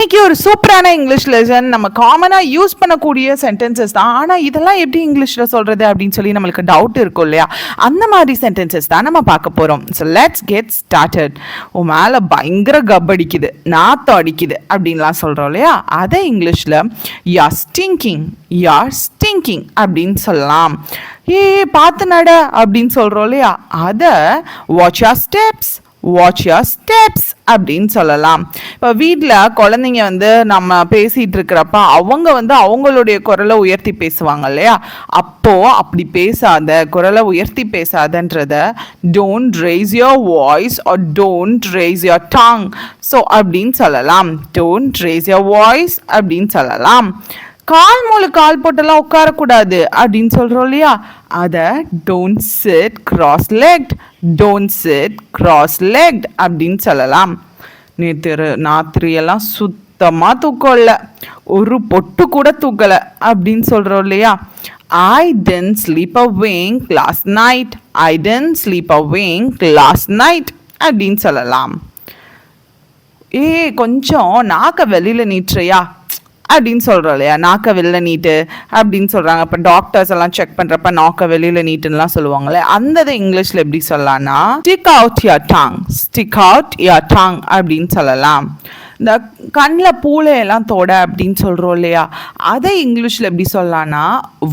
இன்னைக்கு ஒரு சூப்பரான இங்கிலீஷ் லெசன் நம்ம காமனாக யூஸ் பண்ணக்கூடிய சென்டென்சஸ் தான். ஆனால் இதெல்லாம் எப்படி இங்கிலீஷில் சொல்கிறது அப்படின்னு சொல்லி நம்மளுக்கு டவுட் இருக்கும் இல்லையா? அந்த மாதிரி சென்டென்சஸ் தான் நம்ம பார்க்க போகிறோம் ஸோ லெட்ஸ் கெட் ஸ்டார்டட் உன் மேலே பயங்கர கப் அடிக்குது நாத்தம் அடிக்குது அப்படின்லாம் சொல்கிறோம் இல்லையா? அதை இங்கிலீஷில் யா ஸ்டிங்கிங் யார் ஸ்டிங்கிங் அப்படின்னு சொல்லலாம். ஏ பார்த்து நட அப்படின்னு சொல்கிறோம் இல்லையா? அதை வாட்ச் யார் ஸ்டெப்ஸ் வாட்ச் யார் ஸ்டெப்ஸ் அப்படின்னு சொல்லலாம். இப்போ வீட்டில் குழந்தைங்க வந்து நம்ம பேசிகிட்டு இருக்கிறப்ப அவங்க வந்து அவங்களுடைய குரலை உயர்த்தி பேசுவாங்க இல்லையா? அப்போது அப்படி பேசாத குரலை உயர்த்தி பேசாதன்றத don't raise your voice or don't raise your tongue so அப்படின்னு சொல்லலாம். டோன்ட் ரேஸ் யோர் வாய்ஸ் அப்படின்னு சொல்லலாம். கால் மூளை கால் போட்டெல்லாம் உட்காரக்கூடாது அப்படின்னு சொல்கிறோம் இல்லையா? அதை don't sit cross legged don't sit cross legged அப்படின்னு சொல்லலாம். நேற்று ராத்திரியெல்லாம் சுத்தமாக தூக்கம் இல்லை ஒரு பொட்டு கூட தூக்கலை அப்படின்னு சொல்கிறோம் இல்லையா? I didn't sleep a wink last night I didn't sleep a wink last night அப்படின்னு சொல்லலாம். ஏ கொஞ்சம் நாக்க வெளியில் நீட்டுறையா? அப்படின்னு சொல்கிறோம் இல்லையா? நாக்க வெளில நீட்டு அப்படின்னு சொல்கிறாங்க இப்போ டாக்டர்ஸ் எல்லாம் செக் பண்ணுறப்ப நாக்க வெளியில் நீட்டுன்னெலாம் சொல்லுவாங்களே அந்த இதை இங்கிலீஷில் எப்படி சொல்லலாம்னா stick out your tongue stick out your tongue அப்படின்னு சொல்லலாம். இந்த கண்ணில் பூளையெல்லாம் தொட அப்படின்னு சொல்கிறோம் இல்லையா? அதை இங்கிலீஷில் எப்படி சொல்லலாம்னா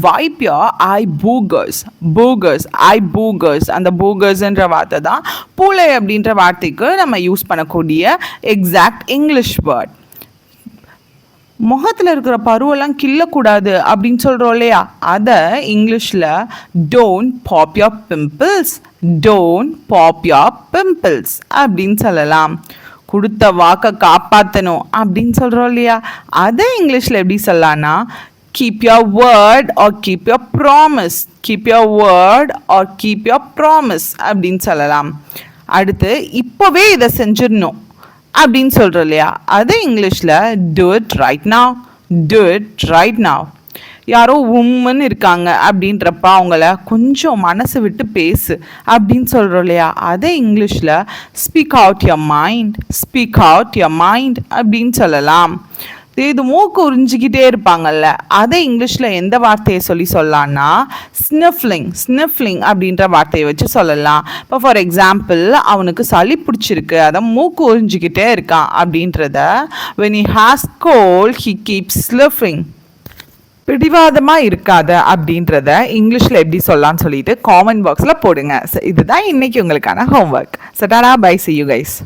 வைப் யோர் ஐ பூகர்ஸ் பூகர்ஸ் ஐ பூகர்ஸ் அந்த பூகர்ஸ்ன்ற வார்த்தை தான் பூளை அப்படின்ற வார்த்தைக்கு நம்ம யூஸ் பண்ணக்கூடிய எக்ஸாக்ட் இங்கிலீஷ் வேர்ட் முகத்தில் இருக்கிற பருவெல்லாம் கிள்ளக்கூடாது அப்படின்னு சொல்கிறோம் இல்லையா? அதை இங்கிலீஷில் don't pop your pimples don't pop your pimples அப்படின்னு சொல்லலாம். கொடுத்த வாக்கை காப்பாற்றணும் அப்படின்னு சொல்கிறோம் இல்லையா? அதை இங்கிலீஷில் எப்படி சொல்லலாம்னா keep your word or keep your promise keep your word or keep your promise அப்படின்னு சொல்லலாம். அடுத்து இப்போவே இதை செஞ்சிடணும். அப்படின்னு சொல்கிறோம் இல்லையா? அது இங்கிலீஷில் do it right now do right now யாரோ உம்முன்னு இருக்காங்க அப்படின்றப்ப அவங்கள கொஞ்சம் மனசு விட்டு பேசு அப்படின்னு சொல்கிறோம் இல்லையா? அதே இங்கிலீஷில் speak out your mind speak out your mind அப்படின்னு சொல்லலாம். இது மூக்கு உறிஞ்சிக்கிட்டே இருப்பாங்கல்ல அதை இங்கிலீஷில் எந்த வார்த்தையை சொல்லி சொல்லலாம்னா ஸ்னிஃப்லிங் ஸ்னிஃப்லிங் அப்படின்ற வார்த்தையை வச்சு சொல்லலாம். இப்போ ஃபார் எக்ஸாம்பிள் அவனுக்கு சளி பிடிச்சிருக்கு அதை மூக்கு உறிஞ்சிக்கிட்டே இருக்கான் அப்படின்றத when he has cold he keep sniffing பிடிவாதமாக இருக்காத அப்படின்றத இங்கிலீஷில் எப்படி சொல்லலாம்னு சொல்லிட்டு காமெண்ட் பாக்ஸில் போடுங்க. ஸோ இதுதான் இன்றைக்கி உங்களுக்கான ஹோம்ஒர்க் சட்டாடா பை சி யூ கைஸ்